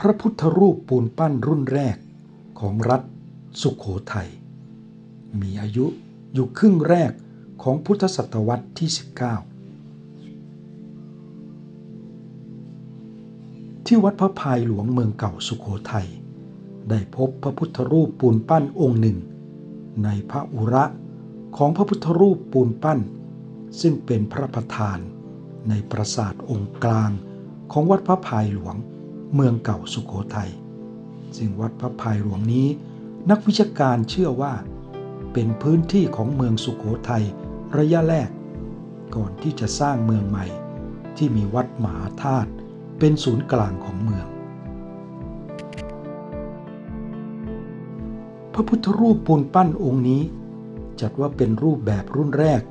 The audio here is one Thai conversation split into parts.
พระพุทธรูปปูนปั้นรุ่นแรกของรัฐสุขโขทัย มีอายุอยู่ครึ่งแรกของพุทธศตวรรษที่ 19 ที่วัดพระพายหลวงเมืองเก่าสุขโขทัย ได้พบพระพุทธรูปปูนปั้นองค์หนึ่ง ในพระอุระของพระพุทธรูปปูนปั้น ซึ่งเป็นพระประธานในปราสาทองค์กลางของวัดพระพายหลวง เมืองเก่าสุขโขทัยซึ่งวัดพระพายหลวงนี้ นักวิชาการเชื่อว่า เป็นพื้นที่ของเมืองสุขโขทัยระยะแรก ก่อนที่จะสร้างเมืองใหม่ ที่มีวัดมหาธาตุเป็นศูนย์กลางของเมือง พระพุทธรูปปูนปั้นองค์นี้ จัดว่าเป็นรูปแบบรุ่นแรก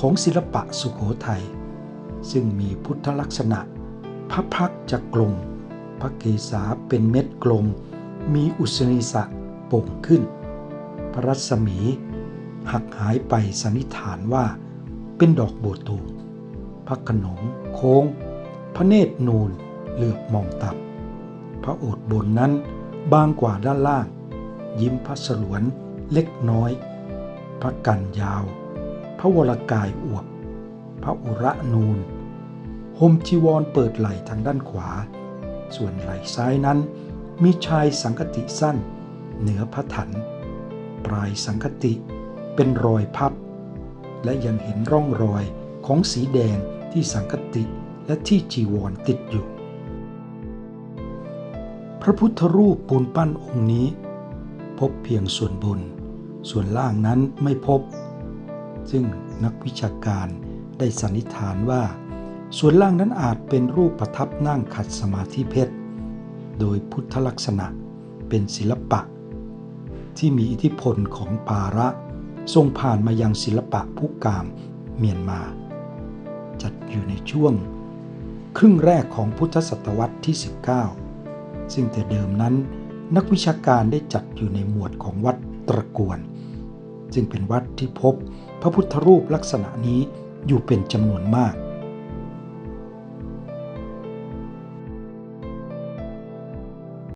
ของศิลปะสุขโขทัยซึ่งมีพุทธลักษณะพระพักจะกลม พระเกศาเป็นเม็ดกลม มีอุศนีสะโป่งขึ้น พระรัศมี หักหายไปสันนิษฐานว่า เป็นดอกโบตูมพระขนงโค้ง พระเนตรนูนเหลือบมองตับพระโอษฐ์บนนั้นบางกว่าด้านล่าง ยิ้มพระสลวนเล็กน้อย พระกันยาว พระวรกายอวบ พระอุระนูนห่มจีวรเปิดไหล่ทางด้านขวา ส่วนไหล่ซ้ายนั้น มีชายสังคติสั้น เหนือพระถัน ปลายสังคติเป็นรอยพับ และยังเห็นร่องรอยของสีแดงที่สังคติและที่จีวรติดอยู่ พระพุทธรูปปูนปั้นองค์นี้ พบเพียงส่วนบน ส่วนล่างนั้นไม่พบ ซึ่งนักวิชาการได้สันนิษฐานว่า ส่วนล่างนั้นอาจเป็นรูปประทับนั่งขัดสมาธิเพชร โดยพุทธลักษณะเป็นศิลปะ ที่มีอิทธิพลของปาระทรงผ่านมายังศิลปะผู้กามเมียนมา จัดอยู่ในช่วง ครึ่งแรกของพุทธศตวรรษที่ 19 ซึ่งแต่เดิมนั้นนักวิชาการได้จัดอยู่ในหมวดของวัดตระกวน จึงเป็นวัดที่พบพระพุทธรูปลักษณะนี้อยู่เป็นจำนวนมาก